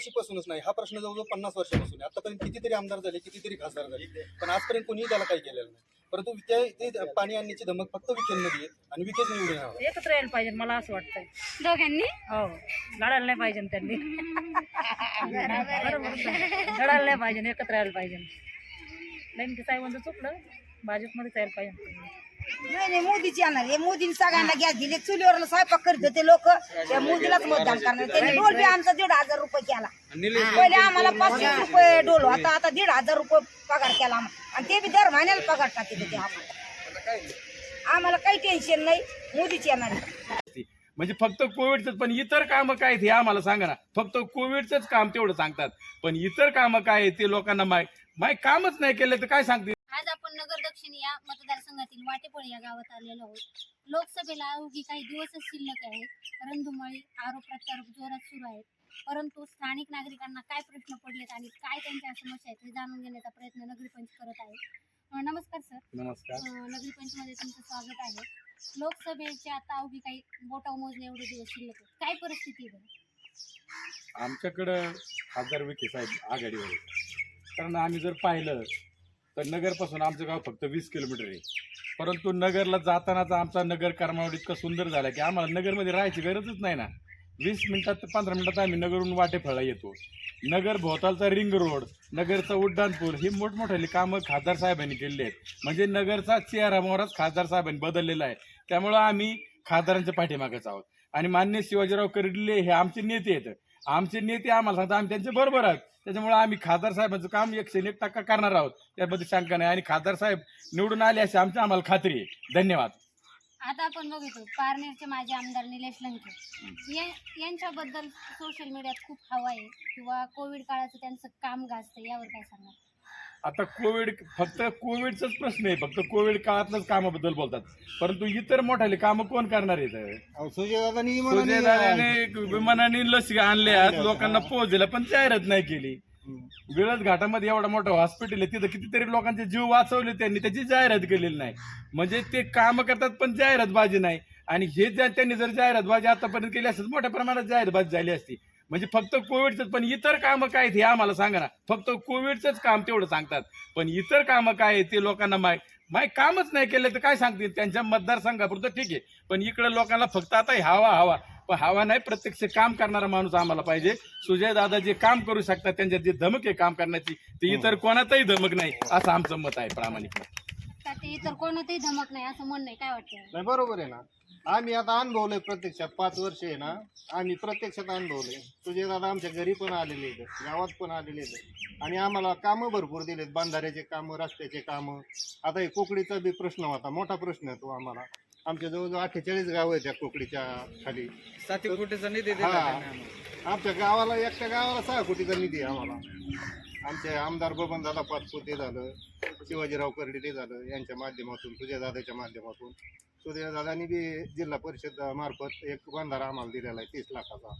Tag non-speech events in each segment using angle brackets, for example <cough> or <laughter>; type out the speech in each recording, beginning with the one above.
आमदारशी पासूनच नाही. हा प्रश्न जवळजवळ पन्नास वर्षापासून आहे. आतापर्यंत कितीतरी आमदार झाले कितीतरी खासदार झाले. पण आजपर्यंत कोणीही त्याला काही केलेलं नाही. परंतु त्या ते पाणी आणण्याची धमक फक्त विकेंडमध्ये आहे आणि विकेच निवडून एकत्र यायला पाहिजे मला असं वाटतंय. दोघांनी? हो. लढायला नाही पाहिजे त्यांनी. लढायला नाही पाहिजे एकत्र यायला पाहिजे. नेमकी साहेबांचं चुकलं भाजपमध्येच यायला पाहिजे नाही नाही मोदीची येणार. आहे मोदीने सगळ्यांना गॅस दिले. चुलीवर स्वयंपाक करत होते लोक. त्या मोदीलाच मतदान करणार. त्यांनी डोल बी आमचा दीड हजार रुपये केला. पहिले आम्हाला पाचशे रुपये डोल. आता आता दीड हजार रुपये पगार केला आम्हाला. आणि ते बी दर महिन्याला पगार टाकते ते आम्हाला. आम्हाला काही टेन्शन नाही. मोदीची येणार म्हणजे फक्त कोविडच पण इतर कामं काय हे आम्हाला सांगा ना. फक्त कोविडचंच काम तेवढं सांगतात. पण इतर कामं काय ते लोकांना माय माय कामच नाही केलं तर काय सांगते आपण नगर दक्षिण या मतदारसंघातील वाटेपळी या गावात आलेलो आहोत. लोकसभेला अवघी काही दिवसच शिल्लक आहेत रणधुमाळी आरोप प्रत्यारोप जोरात सुरू आहेत. परंतु स्थानिक नागरिकांना काय प्रश्न पडलेत आणि काय त्यांच्या समस्या आहेत हे जाणून घेण्याचा प्रयत्न नगरपंच करत आहे अं, नमस्कार सर. नमस्कार. अं, नगरपंचमध्ये तुमचं स्वागत आहे. लोकसभेचे आता अवघी काही बोटाव मोजणे एवढे दिवस शिल्लक आहेत. काय परिस्थिती आहे? आमच्याकडं खासदार विखे साहेब आघाडीवर आहे कारण आम्ही जर पाहिलं तर नगरपासून आमचं गाव फक्त वीस किलोमीटर आहे. परंतु नगरला जातानाचा आमचा नगर करमावड इतका सुंदर झाला की आम्हाला नगरमध्ये राहायची गरजच नाही ना. वीस मिनिटात ते पंधरा मिनिटात आम्ही नगरहून वाटेफळा येतो. नगर भोवतालचा रिंग रोड नगरचा उड्डाणपूल ही मोठमोठाली कामं खासदार साहेबांनी केलेली आहेत. म्हणजे नगरचा चेहरा मोहराच खासदार साहेबांनी बदललेला आहे. त्यामुळं आम्ही खासदारांच्या पाठीमागेच आहोत. आणि मान्य शिवाजीराव कर्डिले हे आमचे नेते आहेत. आमचे नेते आम्हाला सांगतात आम्ही त्यांचे बरोबर आहोत. त्याच्यामुळे आम्ही खासदार साहेबांचं काम एकशे एक टक्का करणार आहोत. त्याबद्दल शंका नाही. आणि खासदार साहेब निवडून आले अशी आमची आम्हाला खात्री आहे. धन्यवाद. आता आपण बघितो पारनेरचे माजी आमदार निलेश लंके. या- यांच्याबद्दल सोशल मीडियात खूप हवा आहे. किंवा कोविड काळाचं त्यांचं काम गाजतं यावर काय सांगणार? आता कोविड फक्त कोविडचाच प्रश्न आहे. फक्त कोविड काळातलंच कामाबद्दल बोलतात. परंतु इतर मोठाले कामं कोण करणार आहेत? सुजयदादाने विमानाने लस आणल्या लोकांना पोहोचल्या पण जाहिरात नाही केली. विळद घाटामध्ये एवढा मोठा हॉस्पिटल आहे तिथं कितीतरी लोकांचे जीव वाचवले त्यांनी त्याची जाहिरात केलेली नाही. म्हणजे ते काम करतात पण जाहिरातबाजी नाही. आणि हे त्यांनी जर जाहिरातबाजी आतापर्यंत केली असती मोठ्या प्रमाणात जाहिरातबाजी झाली असती. म्हणजे फक्त कोविडच पण इतर कामं काय आहेत हे आम्हाला सांगा ना. फक्त कोविडचंच काम तेवढं सांगतात. पण इतर कामं काय आहेत ते लोकांना माय माय कामच नाही केलं तर काय सांगतील? त्यांच्या मतदारसंघापुरतं ठीक आहे. पण इकडे लोकांना फक्त आता हे हवा हवा. पण हवा नाही प्रत्यक्ष काम करणारा माणूस आम्हाला पाहिजे. सुजय दादा जे काम करू शकतात त्यांच्यात जे धमक आहे काम करण्याची ते इतर कोणातही धमक नाही असं आमचं मत आहे प्रामाणिक इतर कोणतंही धमक नाही असं म्हणणं आहे काय वाटतं नाही बरोबर आहे ना. आम्ही आता अनुभवलंय प्रत्यक्षात पाच वर्ष आहे ना. आम्ही प्रत्यक्षात अनुभवलंय. तुझे दादा आमच्या घरी पण आलेले आहेत गावात पण आलेले आहेत. आणि आम्हाला कामं भरपूर दिलेत बांधाऱ्याचे कामं रस्त्याचे कामं. आता हे कोकडीचा बी प्रश्न होता मोठा प्रश्न आहे तो आम्हाला. आमच्या जवळजवळ अठ्ठेचाळीस गाव आहेत त्या कोकडीच्या खाली. साती कोटीचा निधी हा. आमच्या गावाला एकट्या गावाला सहा कोटीचा निधी आहे आम्हाला. आमचे आमदार बबन दादा पाचपुते झालं शिवाजीराव कर्डिले झालं यांच्या माध्यमातून दादाच्या माध्यमातून. दादानी बी जिल्हा परिषद मार्फत एक बांधारा आम्हाला दिलेला आहे तीस लाखाचा.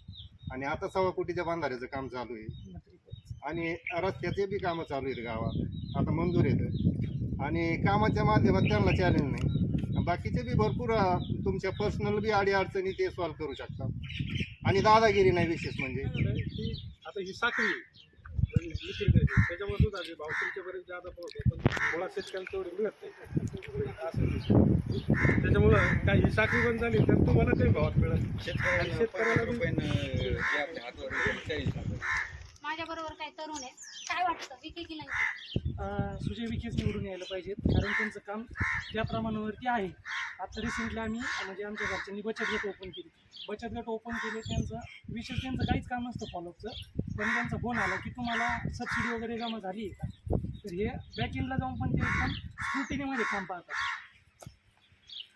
आणि आता सव्वा कोटीच्या बांधाऱ्याचं काम चालू आहे. आणि रस्त्याचे बी कामं चालू आहेत गावात. आता मंजूर येतं आणि कामाच्या माध्यमात त्यांना चॅलेंज नाही. बाकीचे बी भरपूर तुमच्या पर्सनल बी आडी अडचणी ते सॉल्व्ह करू शकतात. आणि दादागिरी नाही विशेष म्हणजे. आता ही साखळी त्याच्यामुळे सुद्धा ते भाव तुमच्या बरेच जादा पण मुळात शेतकऱ्यांना तेवढे मिळत नाही असं त्याच्यामुळं काही ही साखळी बंद झाली तर तुम्हाला काही भावात मिळेल शेतकऱ्याला शेतकऱ्याला माझ्या बरोबर काही तरुण आहे काय वाटतं? विके की लंके अं, सुजय विखेच निवडून यायला पाहिजेत. कारण त्यांचं काम त्या प्रमाणावरती आहे. आता रिसेंटली आम्ही म्हणजे आमच्या घरच्यांनी बचत गट ओपन केली. बचत गट ओपन केले त्यांचं विशेष त्यांचं काहीच काम नसतं फॉलोअपचं पण त्यांचा फोन आला की तुम्हाला सबसिडी वगैरे जमा झाली आहे का? तर हे बॅकएंडला जाऊन पण ते एकदम स्क्रुटिनीमध्ये काम पाहतात.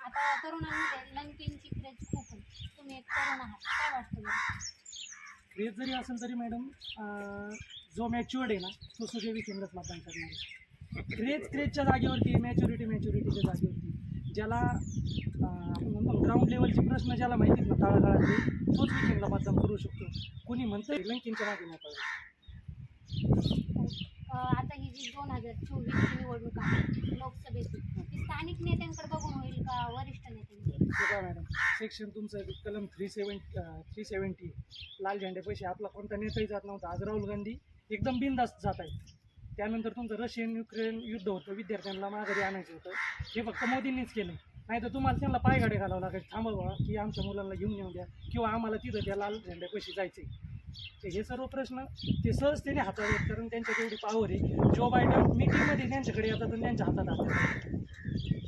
आता तरुणांमध्ये लंकेंची क्रेज खूप आहे. तुम्ही एक तरुण आहात. काय वाटतं? क्रेज जरी असेल तरी मॅडम जो मॅच्युअर्ड आहे ना तो सुजय विखेंद्रच मतदान करणार आहे. क्रेज क्रेजच्या जागेवरती मॅच्युरिटी मॅच्युरिटीच्या जागेवरती. ज्याला म्हणतो ग्राउंड लेवलचे प्रश्न ज्याला माहिती आहेत ना तळागाळातले तोच विकेंडला मतदान करू शकतो. कोणी म्हणतं लंकेंच्या मागे मोकळं अं, आता ही जी दोन हजार चोवीसची निवडणूक आहे लोकसभेची ती स्थानिक नेत्यांकडे बघून होईल का वरिष्ठ नेत्यांकडे? मॅडम सेक्शन तुमचं कलम थ्री सेवन थ्री सेवन्टी लाल झेंडे पैसे आपला कोणता नेताही जात नव्हता. आज राहुल गांधी एकदम बिनधास्त जात आहेत. त्यानंतर तुमचं रशियन युक्रेन युद्ध होतं विद्यार्थ्यांना माघारी आणायचं होतं. हे फक्त मोदींनीच केलं नाही तर तुम्हाला त्यांना पायगाडे घालावं लागेल थांबवा की आमच्या मुलांना घेऊन येऊ द्या किंवा आम्हाला तिथं त्या लाल झेंड्या पैसे जायचे. तर हे सर्व प्रश्न ते सहजतेने हाताळतात कारण त्यांच्या तेवढी पावर आहे. जो बायडन मीटिंगमध्ये त्यांच्याकडे येतात आणि त्यांच्या हातात हातात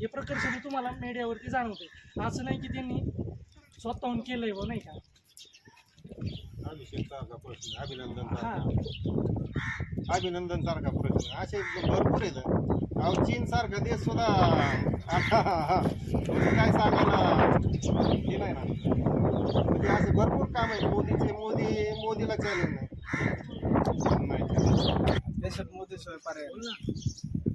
हे प्रकर्षाने तुम्हाला मीडियावरती जाणवते असं नाही की त्यांनी स्वतःहून केलंय व नाही का? प्रश्न अभिनंदन हा सारखा अभिनंदन सारखा प्रश्न. असे भरपूर आहेत. अहो चीन सारखा देश सुद्धा. <laughs> काय सांगायला? हे नाही ना. म्हणजे असे भरपूर काम आहे मोदीचे मोदी मोदीला चॅलेंज नाही. देशात मोदी पर्याय.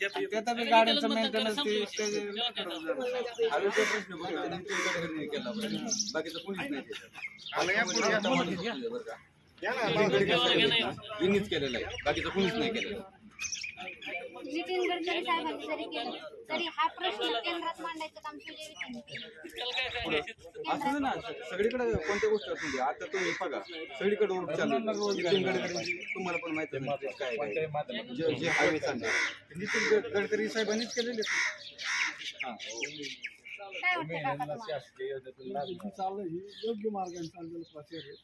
त्याचा बी गाड्यांचं मेंटेनन्स केला. बाकीचं कोणीच नाही केलं. केलेलं आहे. बाकीचं कोणीच नाही केलेलं. नितीन गडकरी साहेबांनी जरी केलं तरी हा प्रश्न केंद्रात मांडायचं काम सुजय विखेंनी केलं असं ना सगळीकडे कोणत्या गोष्टी असू द्या आता तुम्ही बघा सगळीकडे रोड चालू आहे. नितीन गडकरी तुम्हाला पण माहिती आहे काय काय. जे जे हायवे चालले. नितीन गड- गडकरी साहेबांनीच केलेले हा. काय वाटतं काका तुम्हाला? चाललं योग्य मार्गाने चाललेलं प्रचार आहे.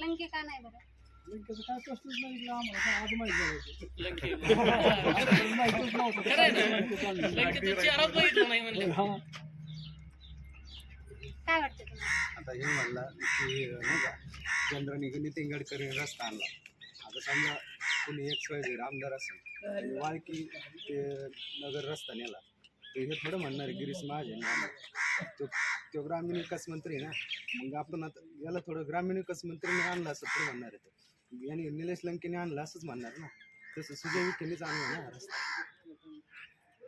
लंके का नाही बरं? काय प्रश्नच नाही आम्हाला आज झालं काय वाटतं तुम्हाला आता हे म्हणला की नाही का केंद्राने नितीन गडकरी रस्ता आणला आता समजा कोणी एक सोय आमदार असेल आणि वाळकी ते नगर रस्ता नेला ते हे थोडं म्हणणार आहे गिरीश महाजन आम्हाला. तो तो ग्रामीण विकास मंत्री आहे ना. मग आपण आता याला थोडं ग्रामीण विकास मंत्रीने आणला असं थोडं म्हणणार आहे ते. याने निलेश लंकेने आणलं असंच म्हणणार ना तसं सुजय विखेनेच आणलं ना हा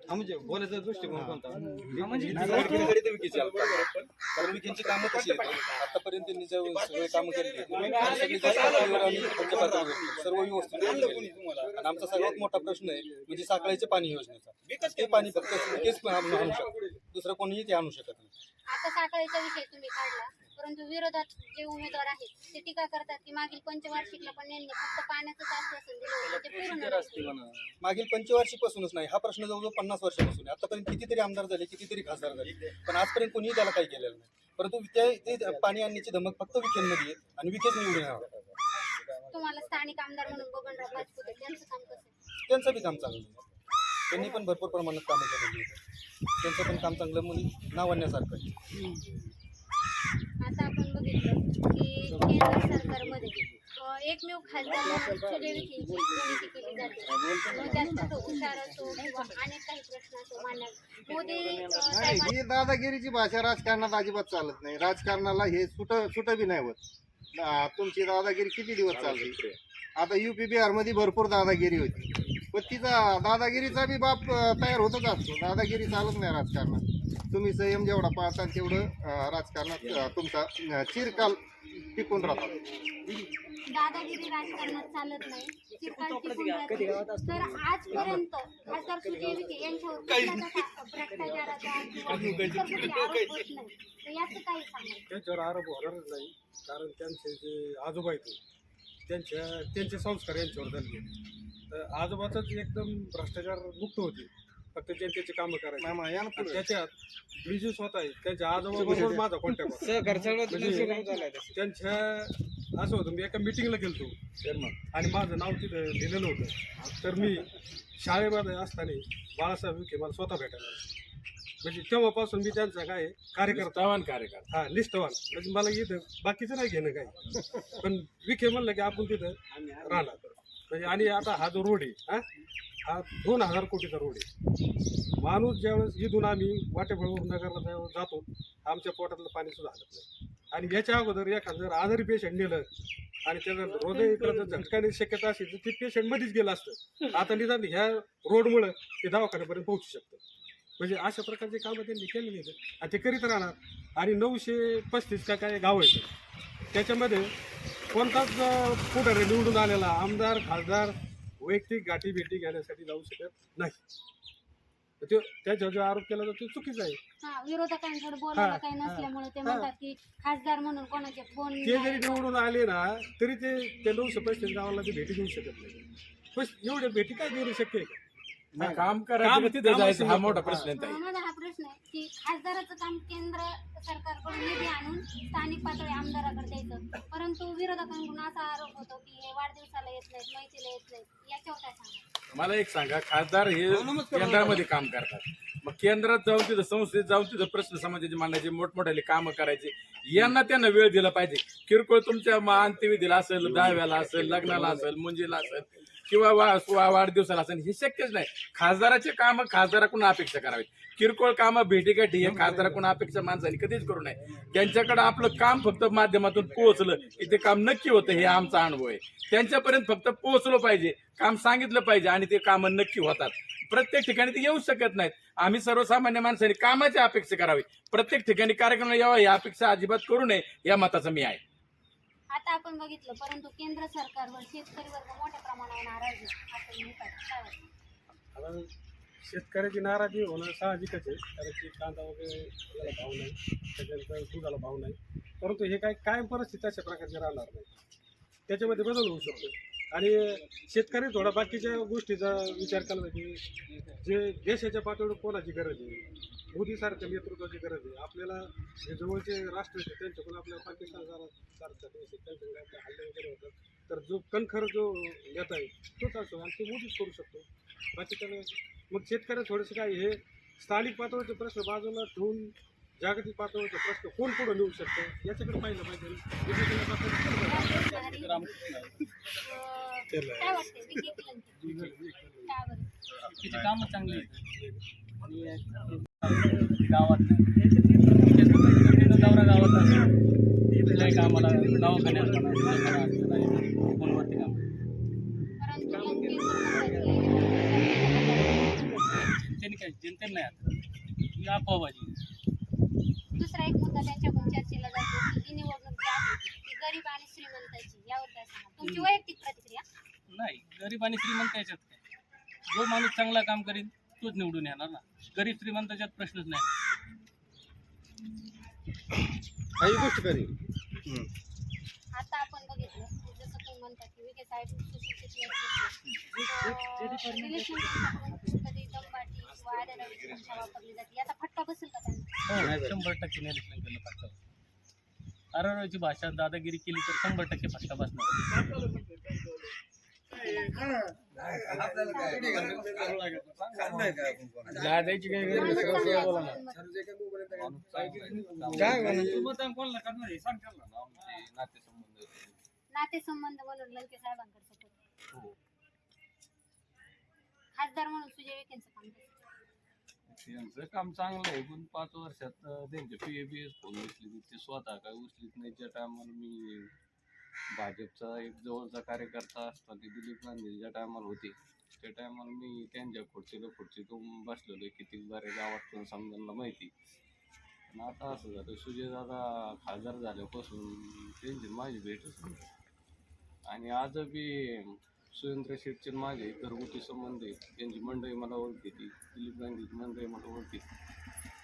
हा म्हणजे बोलायचा दृष्टिकोन कोणता म्हणजे गडकरीकडे विकीचे आलता. कारण विकीची कामं कशी आहेत आतापर्यंत त्यांनी जे सगळे कामं केलेली आहेत, आणि सगळी जास्त पातळीवर आणि खालच्या पातळीवर सर्व व्यवस्थित. आणि आमचा सर्वात मोठा प्रश्न आहे म्हणजे साखळीचे पाणी योजनेचा ते पाणी फक्त तेच आणू आणू शकतो दुसरं कोणीही ते आणू शकत नाही आता साखळीचा विषय तुम्ही काढला. परंतु विरोधात जे उमेदवार आहेत ते टीका करतात की मागील पंचवार्षिकला पण यांनी फक्त पाण्याचंच आश्वासन दिलं होतं ते पूर्ण नाही केलं. मागील पंचवार्षिकपासूनच नाही. हा प्रश्न जवळजवळ पन्नास वर्षापासून आहे. आतापर्यंत कितीतरी आमदार झाले कितीतरी खासदार झाले. पण आजपर्यंत कोणीही त्याला काही केलेलं नाही. परंतु ते ते पाणी आणण्याची धमक फक्त विखेंमध्ये आहे आणि विखेच निवडून तुम्हाला स्थानिक आमदार म्हणून बबनराव पाचपुते त्यांचं काम कसं आहे? त्यांचं बी काम चांगलं आहे. त्यांनी पण भरपूर प्रमाणात कामं केलेली आहेत. त्यांचं पण काम चांगलं म्हणजे नावण्यासारखं आहे. आता आपण बघितलं की केंद्र सरकारमध्ये अं, एकमेव खासदार म्हणून सुजय विखेंची गणती केली जाते. मग त्यात तो हुशार असो किंवा अनेक काही प्रश्न असो मांडण्यात मोदी अं, नाही ही दादागिरीची भाषा राजकारणात अजिबात चालत नाही. राजकारणाला हे सुट सुट बी नाही होत. आ, तुमची दादागिरी किती दिवस चालते आता युपी बिहारमध्ये भरपूर दादागिरी होती. पण तिचा दादागिरीचा बी बाप तयार होतच असतो. दादागिरी चालत नाही राजकारणात. तुम्ही संयम जेवढा पाळता तेवढं राजकारणात तुमचा चिरकाल टिकून राहतो. दादागिरी राजकारणात चालत नाही. चिरकाल टिकून राहते. तर आजपर्यंत खासदार सुजय विखे यांच्यावर कुठलाच असा भ्रष्टाचाराचा आरोप होत नाही. तर याचं काही सांगा त्यांच्यावर आरोप होणारच नाही. कारण त्यांचे जे आजोबा आहेत त्यांच्या त्यांचे संस्कार यांच्यावर झाले तर आजोबाच एकदम भ्रष्टाचार मुक्त होते. फक्त जनतेचे कामं करायचे. मामा पुढे. त्याच्यात मी जे स्वतः आहे त्यांच्या आजोबाबरोबर माझा कॉन्टॅक्ट होता. म्हणजे. त्यांच्या असं होतं मी एका मिटिंगला गेलतो आणि माझं नाव तिथं लिहिलेलं होतं. तर मी शाळेमध्ये असताना बाळासाहेब विखे मला स्वतः भेटायला आले. म्हणजे तेव्हापासून मी त्यांचा काय कार्यकर्ता. कार्यकर्ता. हा निष्ठवान. म्हणजे मला इथं बाकीचं नाही घेणं काही. पण विखे म्हणलं की आपण तिथं राहणार. म्हणजे आणि आता हा जो रोड आहे हा हा दोन हजार कोटीचा रोड आहे. माणूस ज्यावेळेस इथून आम्ही वाटेफळवरून नगरला ज्यावेळेस जातो आमच्या पोटातलं पाणी सुद्धा हलत नाही. आणि याच्या अगोदर एखादं जर आजारी पेशंट नेलं आणि त्याला हृदय इकडं जर झटकाने शक्यता असेल तर ते पेशंट मध्येच गेलं असतं. आता निदान ह्या रोडमुळं ते दवाखान्यापर्यंत पोहोचू शकतं. म्हणजे अशा प्रकारचे कामं त्यांनी केलेली आहेत. आणि ते करीत राहणार. आणि नऊशे पस्तीस का काय गाव आहेत त्याच्यामध्ये कोणताच पुढारी निवडून आलेला आमदार खासदार वैयक्तिक गाठी भेटी घेण्यासाठी जाऊ शकत नाही. त्याच्यावर जो आरोप केला जातो तो चुकीचा आहे. विरोधकांकडे बोलायला काही नसल्यामुळे ते. म्हणतात की खासदार म्हणून कोणाचे फोन ते जरी निवडून आले ना तरी ते त्या नऊशे पस्तीस गावाला ते भेटी देऊ शकत नाही. पण एवढ्या भेटी काय शक्य आहे? का नाही, काम करायचं का तिथे जायचं हा मोठा तर. प्रश्न आहे ताई. माझा हा प्रश्न आहे की खासदाराचं काम केंद्र सरकारकडून निधी आणून स्थानिक पातळी आमदाराकडे द्यायचं. परंतु विरोधकांकडून असा आरोप होतो की हे वाढदिवसाला येत नाहीत माहितीला येत नाहीत. याच्यावर काय सांगा? मला एक सांगा खासदार हे केंद्रामध्ये काम करतात. मग केंद्रात जाऊन तिथं संस्थेत जाऊन तिथं प्रश्न समाजाचे मांडायचे मोठमोठ्याले कामं करायचे. यांना त्यांना वेळ दिला पाहिजे. किरकोळ तुमच्या मा- अंत्यविधीला असेल दहाव्याला असेल लग्नाला असेल मुंजीला असेल किंवा वा- वा- वाढदिवसाला असं हे शक्यच नाही. खासदाराचे कामं खासदाराकडून अपेक्षा करावीत. किरकोळ कामं भेटीगाठी हे खासदाराकडून अपेक्षा माणसाने कधीच करू नये. त्यांच्याकडे आपलं काम फक्त माध्यमातून पोहोचलं की ते काम नक्की होतं हे आमचा अनुभव आहे. त्यांच्यापर्यंत फक्त पोहोचलो पाहिजे काम सांगितलं पाहिजे आणि ते कामं नक्की होतात. प्रत्येक ठिकाणी ते येऊ शकत नाहीत. आम्ही सर्वसामान्य माणसाने कामाची अपेक्षा करावी. प्रत्येक ठिकाणी कार्यक्रम यावा ही अपेक्षा अजिबात करू नये या मताचं मी आहे. आता आपण बघितलं परंतु केंद्र सरकारवर शेतकरी वर्ग मोठ्या प्रमाणावर नाराज आहे आता शेतकऱ्याची नाराजी होणं साहजिकच आहे कारण की कांदा वगैरे भाव नाही त्याच्यानंतर दुधाला भाव नाही. परंतु हे काय कायम परिस्थिती अशा प्रकारची राहणार नाही. त्याच्यामध्ये बदल होऊ शकतो. आणि शेतकरी थोडा बाकीच्या गोष्टीचा विचार केला की जे देशाच्या पातळीवर कोणाची गरज आहे? मोदीसारख्या नेतृत्वाची गरज आहे. आपल्याला जे जवळचे राष्ट्र आहेत त्यांच्याकडून आपल्याला पाकिस्तान सारा- सारखा देश आहे त्यांच्याकडे हल्ले वगैरे होतात. तर जो कणखर जो नेता आहे तोच असतो आणि तो मोदीच करू शकतो. बाकी तर मग शेतकऱ्या थोडंसं काय हे स्थानिक पातळीचे प्रश्न बाजूला ठेवून जागतिक पातळीचे प्रश्न कोण पुढे नेऊ शकतं? याच्याकडे पाहिलं पाहिजे. कामं चांगली गावात दौरा गावात कुठल्याही कामाला दवाखान्यात फोनवरती काम. त्यांनी काय जनतेने नाही आता. ही अफवाबाजी. की दुसरा एक मुद्दा त्यांच्याकडून चर्चेला जातो की निवडणूक जी आहे. ती गरीब आणि श्रीमंताची. यावर काय सांगा. तुमची वैयक्तिक प्रतिक्रिया? नाही गरीब आणि श्रीमंत याच्यात काय? जो माणूस चांगला काम करीन तोच निवडून येणार ना. गरीब श्रीमंताच्यात प्रश्नच नाही. काही गोष्ट करी. आता आपण बघितलं की जसं तुम्ही म्हणता की विखे साहेब सुशिक्षित नेतृत्व रिलेशनशिप कधी दमबाटी किंवा आडेरावीची भाषा वापरली जाते याचा फटका बसेल का त्यांना? हो शंभर टक्के निरीक्षण केलं फटका. आरळची भाषा दादागिरी केली तर शंभर टक्के फटका बसणार. दादाची काय गरज बोला ना. नातेसंबंध म्हणून लंके साहेबांकडे support. खासदार म्हणून सुजय विखेंचं काम कसं? यांचं काम चांगलं आहे पण पाच वर्षात त्यांच्या त्यांचे पी ए बी एस फोन उचली ते स्वतः काय उचलीत नाही त्या टायमाला मी भाजपचा एक जवळचा कार्यकर्ता असताना ते दिलीप गांधी ज्या टायमाला होते. त्या टायमाला मी त्यांच्या खुर्चीला खुर्चीतून बसलेलो किती बऱ्या गावातून समजायला माहिती. पण आता असं झालं सुजयदादा खासदार झाल्यापासून त्यांची माझी भेटच आणि आज बी सुरेंद्र शेटचे माझे घरगुती संबंध आहेत त्यांची मंडळी मला ओळखते ती दिलीप गांधीची मंडळी मला ओळखते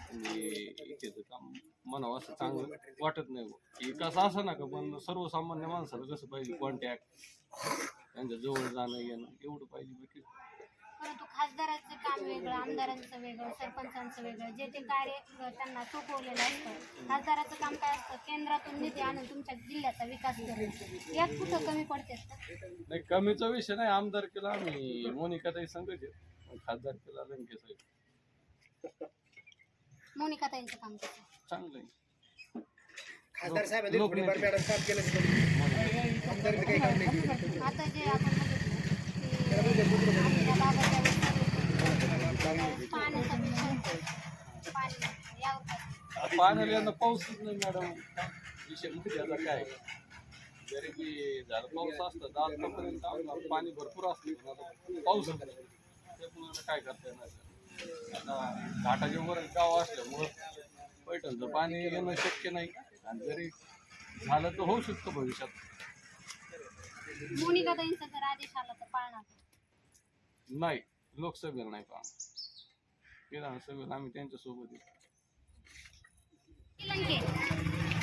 आणि इथेचं काम म्हणावं असं चांगलं वाटत नाही कसं असं ना का पण सर्वसामान्य माणसाला कसं पाहिजे कॉन्टॅक्ट त्यांच्या जवळ जाणं येणं एवढं पाहिजे बाकी परंतु खासदाराचं काम वेगळं आमदारांचं वेगळं सरपंचांचं वेगळं जे ते कार्य त्यांना सोपवलेलं असतं. खासदाराचं काम काय असतं? केंद्रातून निधी आणून तुमच्या जिल्ह्याचा विकास करणं. यात कुठं कमी पडते नाही कमीचा विषय नाही. आमदार केला आम्ही. मोनिकाताई आहे खासदार केला लंके साहेब मोनिका ताईंचं काम कसं? चांगलं आहे खासदार साहेबांनी लोक- थोडीफार मॅडम काम केलं काही काम नाही केलं. आता जे आपण बघितलं की आपल्या बाबाच्या वेळेस पाण्याचा विषय होता. पाणी यावर काय? पाण्याला यंदा पाऊसच नाही मॅडम. विषय काय? जरी बी झालं पाऊस असतं तर आतापर्यंत आम्हाला पाणी भरपूर असतं पण आता पाऊस नाही. त्यामुळे आता काय करता येणार? आता घाटाच्या वर गाव असल्यामुळं पैठणचं पाणी येणं शक्य नाही. आणि जरी झालं तर होऊ शकतं भविष्यात. मोनिकाताईंचा जर आदेश आला तर पाळणार. नाही लोकसभेला नाही पाहणार विधानसभेला आम्ही त्यांच्यासोबत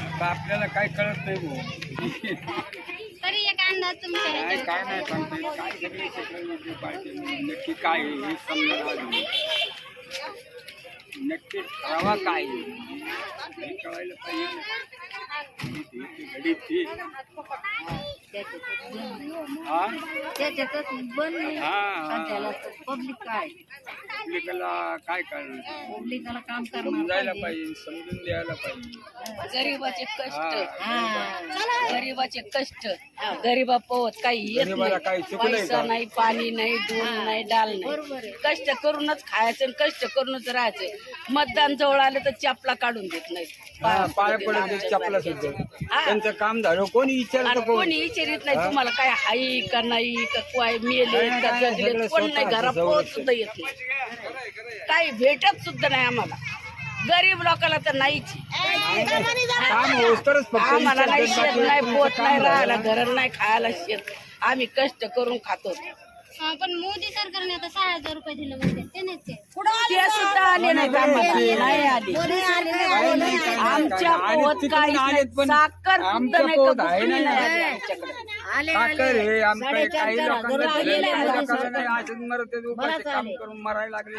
आता आपल्याला काय कळत नाही भाऊ. तरी एक अंदाज तुमच्या काय ह्याच्यावर. काय नाही सांगता. काय पाहिजे. नक्की काय आहे हे पाहिजे. नक्की ठरावा काय कळायला पाहिजे घडी ती त्याच्यातच बंद हा. पब्लिक काय? पब्लिकला काय पब्लिकाला काम समजायला पाहिजे समजून द्यायला पाहिजे. गरीबाचे कष्ट. हा. गरीबाचे कष्ट. गरीबा पोहत काही येत गरीबाला काही नाही चुकलंय पैसा का? नाही पाणी नाही दूध नाही डाल नाही. कष्ट करूनच खायचं आणि कष्ट करूनच राहायचं. मतदान जवळ आलं तर चापला काढून देत नाही हा, पाया पडत चपला सुद्धा. त्यांचं काम झालं. कोणी आणि कोण? कोणी विचारित नाही. तुम्हाला काय हाई का नाही का काय मेले का नाही, जगले कोण नाही घरा पोहोच सुद्धा येत नाही. काही भेटत सुद्धा नाही आम्हाला. गरीब लोकांना तर नाहीच आम्हाला नाही शेत नाही पोत नाही. राहायला घर नाही खायला शेत. आम्ही कष्ट करून खातो. हा, पण मोदी सरकारने आता सहा हजार रुपये दिले ते नाही ते सुद्धा आले नाही. आम्हाला. नाही आले. आमच्या पोत काही. साखर सुद्धा नाही. का कुठली नाही आली? आमच्याकडे. साखर हे आमच्या काही लोकांना दिलेलं आहे, काही लोकांना नाही. असंच मरत आहेत, उपाशी काम करून मरायला लागले.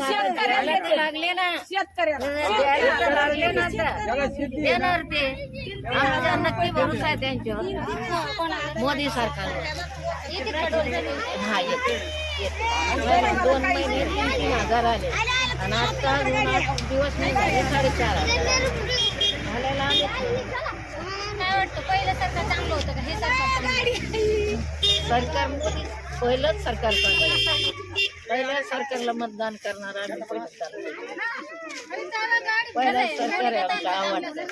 शेतकऱ्याला ते लागले ना. शेतकऱ्याला. द्यायला तर लागले ना आता. देणार ते. आमचा नक्की भरोसा आहे त्यांच्यावर. मोदी सरकार? हा येते. दोन महिने तीन हजार आले आणि आता आठ दिवस नाही झाले साडेचार हजार आले. काय वाटतं पहिलं सरकार चांगलं होतं का हे सरकार? सरकार मोदी पहिलंच सरकार. पहिल्या सरकारला मतदान करणार आम्ही. पहिलं सरकार आहे आमचं आवडतं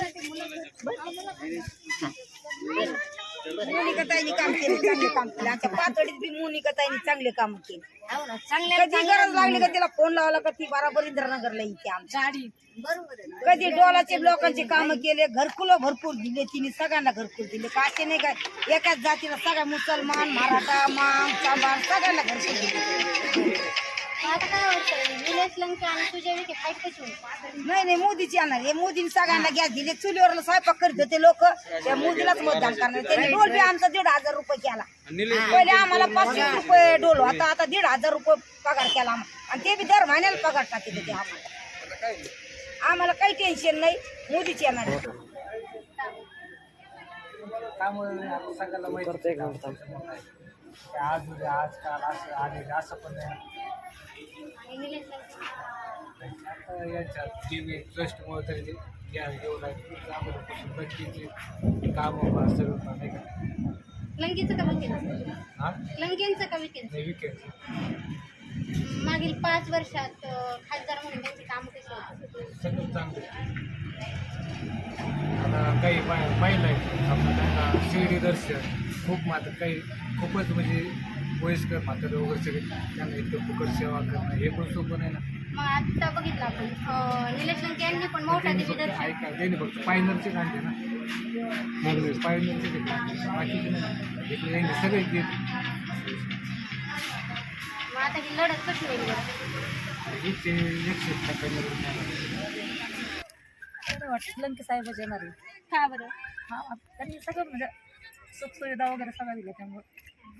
मोनिकाताईंनी काम केलं चांगले काम केलं. आमच्या पातळीत बी मोनिकाताईंनी चांगले काम केले. हो ना, चांगल्या कधी गरज लागली का तिला फोन लावला का ती बराबर इंद्रनगरला येते आमच्या. कधी डोलाचे लोकांचे काम केले घरकुल भरपूर दिले तिने सगळ्यांना घरकुल दिले. का असे नाही काय एकाच जातीला सगळ्या मुसलमान मराठा मांग चांबार सगळ्यांना घरकुल दिले. आता काय वाटतं निलेश लंके आणि सुजय विखे फाईट कशी होईल नाही नाही मोदीची येणार. हे मोदीने सगळ्यांना गॅस दिले. चुलीवर स्वयंपाक करत होते लोक. त्या मोदीलाच मतदान करणार. त्यांनी डोल बी आमचा दीड हजार रुपये केला. पहिले आम्हाला पाचशे रुपये डोल आता आता दीड हजार रुपये पगार केला आम्हाला. आणि ते बी दर महिन्याला पगार टाकत होते आम्हाला. आम्हाला काही टेन्शन नाही. मोदीची येणार. त्यामुळे आहे. आज उद्या आजकाल असं आले असं पण नाही आणि निलेश लंके आता यांच्या टीव्ही ट्रस्टमुळे तरी ते बच्चीचे कामं नाही का? लंकेचं का हा? लंकेंचं का नाही मागील पाच वर्षात खासदार म्हणून त्यांची कामं होती? सगळं चांगलं आता काही पाहिलं आहे. आपण त्यांना शिर्डी दर्शन. खूप मात्र काही खूपच म्हणजे वयस्कर म्हातारे वगैरे सगळे त्यांना इतकं फुकट सेवा करणं हे पण सोपं नाही ना. मग आता बघितलं आपण निलेश लंके यांनी पण मोठा त्यांनी देवी फक्त दर्शन ऐका त्यांनी फक्त पायनरचे काढले ना. मग पायनरचे ते नाही. इकडे यांनी सगळे मग आता ही लढत कशी होईल? बरं? एकशे एकशे टक्के वाटतं लंके साहेबच येणार आहे. का बरं? हा त्यांनी सगळं म्हणजे सुखसुविधा वगैरे सगळं त्यामुळे.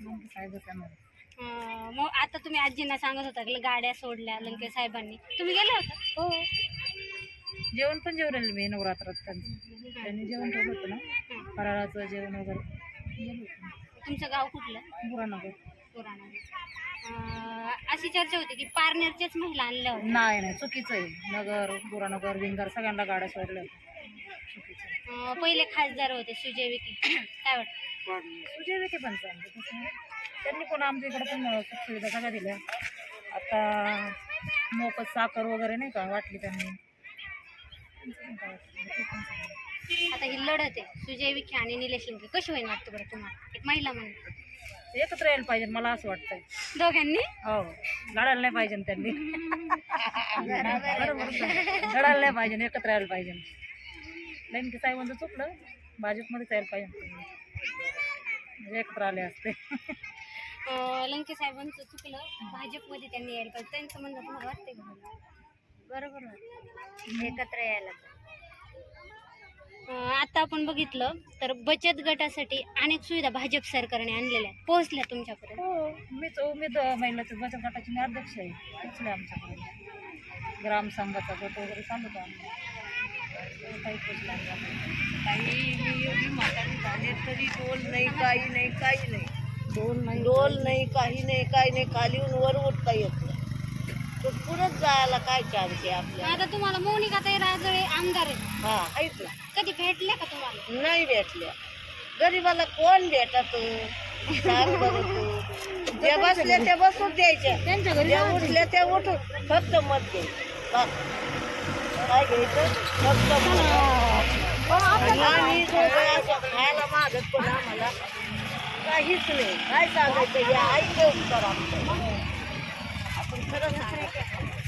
येणार आहे. अं, मग आता तुम्ही आजींना सांगत होता की गाड्या सोडल्या लंके साहेबांनी. तुम्ही गेले होता? हो. जेवण पण जेवलेलं मी नवरात्रात त्यांचं त्यांनी जेवण ठेवलं होतं ना फराळाचं जेवण वगैरे. होतो. तुमचं गाव कुठलं? बुरानगर पुराणा अं, अशी चर्चा होती की पारनेरच्याच महिला आणल्या होत्या. नाही नाही चुकीचं आहे. नगर बुरानगर विंगर सगळ्यांना गाड्या सोडल्या चुकीचं पहिले खासदार होते सुजय विखे. <coughs> काय वाटतं? सुजय विखे पण चांगले. त्यांनी पण आमच्या इकडे पण सुखसुविधा सगळ्या दिल्या. आता मोफत साखर वगैरे नाही का वाटली त्यांनी. आता ही लढत आहे. सुजय विखे आणि निलेश लंके कशी होईल वाटतं बरं तुम्हाला? एक महिला म्हणून. एकत्र यायला पाहिजे मला असं वाटतंय. दोघांनी? हो. लढायला नाही पाहिजे त्यांनी. <laughs> बरोबर. लढायला नाही पाहिजे एकत्र यायला पाहिजे. लंके साहेबांचं चुकलं भाजपमध्येच यायला पाहिजे म्हणजे एकत्र आले असते. अं, लंके साहेबांचं चुकलं भाजपमध्ये त्यांनी यायला पाहिजे. त्यांचं म्हणणं तुम्हाला वाटतंय का? बरोबर वाटतं. एकत्र यायला पाहिजे. अं, आता आपण बघितलं तर बचत गटासाठी अनेक सुविधा भाजप सरकारने आणलेल्या आहेत. पोहोचल्या तुमच्यापर्यंत हो मीच उमेद महिलाचं बचत गटाची मी अध्यक्ष आहे. पोचले आमच्याकडे. ग्राम संघाचा गट वगैरे चालू काही पोचला काही मी एवढी म्हातारी झाले तरी डोल नाही काही नाही काही नाही डोल नाही डोल नाही काही नाही काही नाही खाली येऊन वर उठता येत नाही. तर पुढंच जायला काय चान्स आहे आपल्याला? आता तुम्हाला मोनिका ताई राजळे आमदार आहेत हा आहेत ना. कधी भेटले का तुम्हाला? नाही भेटल्या. गरीबाला कोण भेटत? सांग बरं तू जे बसले ते बसून द्यायच्या त्यांच्या घरी जे उठले ते उठून फक्त मत घे बस. काय घ्यायचं? फक्त आम्ही दोघं खायला मागत पण आम्हाला काहीच नाही. काय सांगायचं? या ऐकलं उत्तर आमचं. आपण खरं सांगायचं.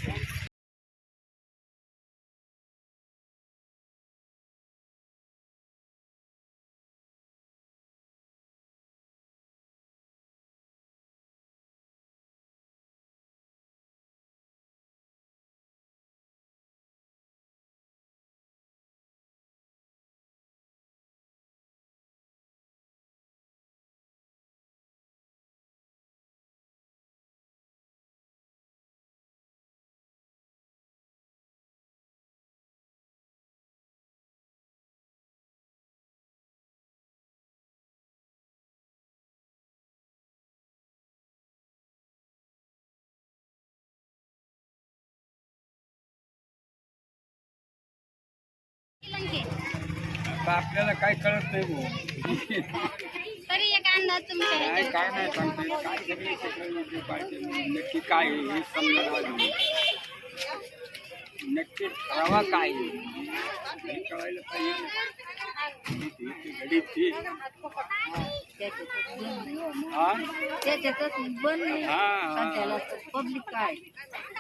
आपल्याला काय कळत नाही भाऊ. तरी एक अंदाज तुमच्या काय ह्याच्यावर. काय नाही सांगते. काय सगळे सगळे पाहिजे. नक्की काय आहे हे समजायला पाहिजे. नक्की ठरावा काय आहे. हे कळायला पाहिजे. हा त्याच्यातच बंद हा पब्लिक काय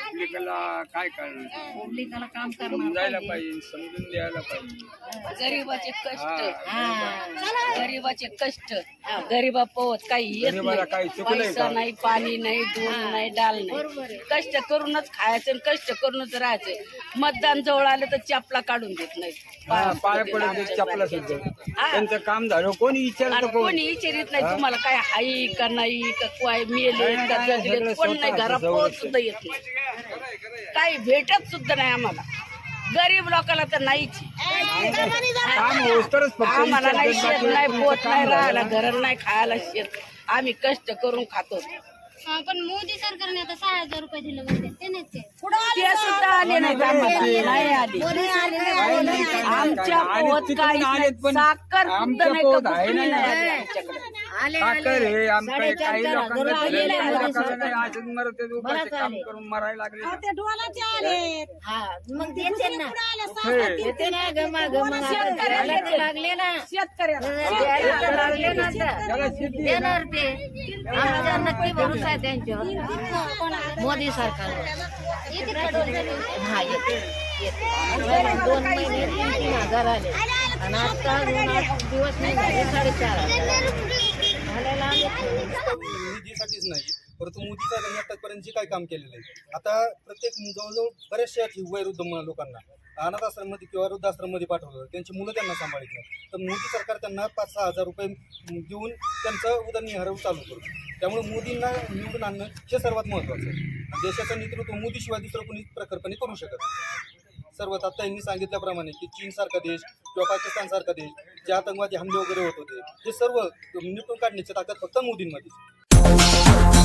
पब्लिकला काय पब्लिकाला काम समजायला पाहिजे समजून द्यायला पाहिजे गरीबाचे कष्ट हा. गरीबाचे कष्ट गरीबा पोहत काही येत गरीबाला काही नाही चुकलंय पैसा का? नाही पाणी नाही दूध नाही डाल नाही कष्ट करूनच खायचं आणि कष्ट करूनच राहायचं मतदान जवळ आलं तर चापला काढून देत नाही हा, पाया पडत चपला सुद्धा त्यांचं काम झालं कोणी विचारतं आणि कोण कोणी विचारित नाही. तुम्हाला काय हाई का नाही का काय मेले का जगले कोण नाही घरा पोहोच सुद्धा येत नाही. काही भेटत सुद्धा नाही आम्हाला. गरीब लोकांना तर नाहीच आम्हाला नाही शेत नाही पोत नाही. राहायला घर नाही खायला शेत. आम्ही कष्ट करून खातो. पण मोदी सरकारने आता सहा हजार रुपये दिले म्हणते. ते नाही ते ते सुद्धा आले नाहीत आम्हाला. नाही आले आमच्या पोत काही नाही. साखर सुद्धा आमच्या नाही पोत का आहे कुठली ना. नाही आली. आमच्याकडे. साखर हे आमच्या काही लोकांना काही नाही. मरत उपाशी काम करून मरायला लागले हा मग देते ना. हे, देते ना गमा गमा द्यायला तर लागले ना. द्यायला तर लागले ना आता. देणार ते. आमचा नक्की भरोसा आहे त्यांच्यावर. मोदी सरकारवर? हा येते येते दोन महिने तीन तीन हजार आले आणि आता दोन आठ दिवस नाही झाले साडेचार हजार. आले निधीसाठीच नाही परंतु मोदी साहेबांनी आतापर्यंत जे काही काम केलेलं आहे आता प्रत्येक जवळजवळ बऱ्याचशा ठिक वयोवृद्ध लोकांना अनाथ आश्रममध्ये किंवा वृद्धाश्रममध्ये पाठवलं त्यांची मुलं त्यांना सांभाळत नाही. तर मोदी सरकार त्यांना पाच सहा हजार रुपये देऊन त्यांचं उदरनिर्वाह चालू करतो त्यामुळे मोदींना निवडून आणणं हे सर्वात महत्त्वाचं आहे. देशाचं नेतृत्व मोदीशिवाय दुसरं कोणी प्रखरपणे करू शकत. नाही सर्वात आता यांनी सांगितल्याप्रमाणे की चीन सारखा देश किंवा पाकिस्तान सारखा देश जे आतंकवादी हमले वगैरे होत होते हे सर्व निपटून काढण्याची ताकद फक्त मोदींमध्ये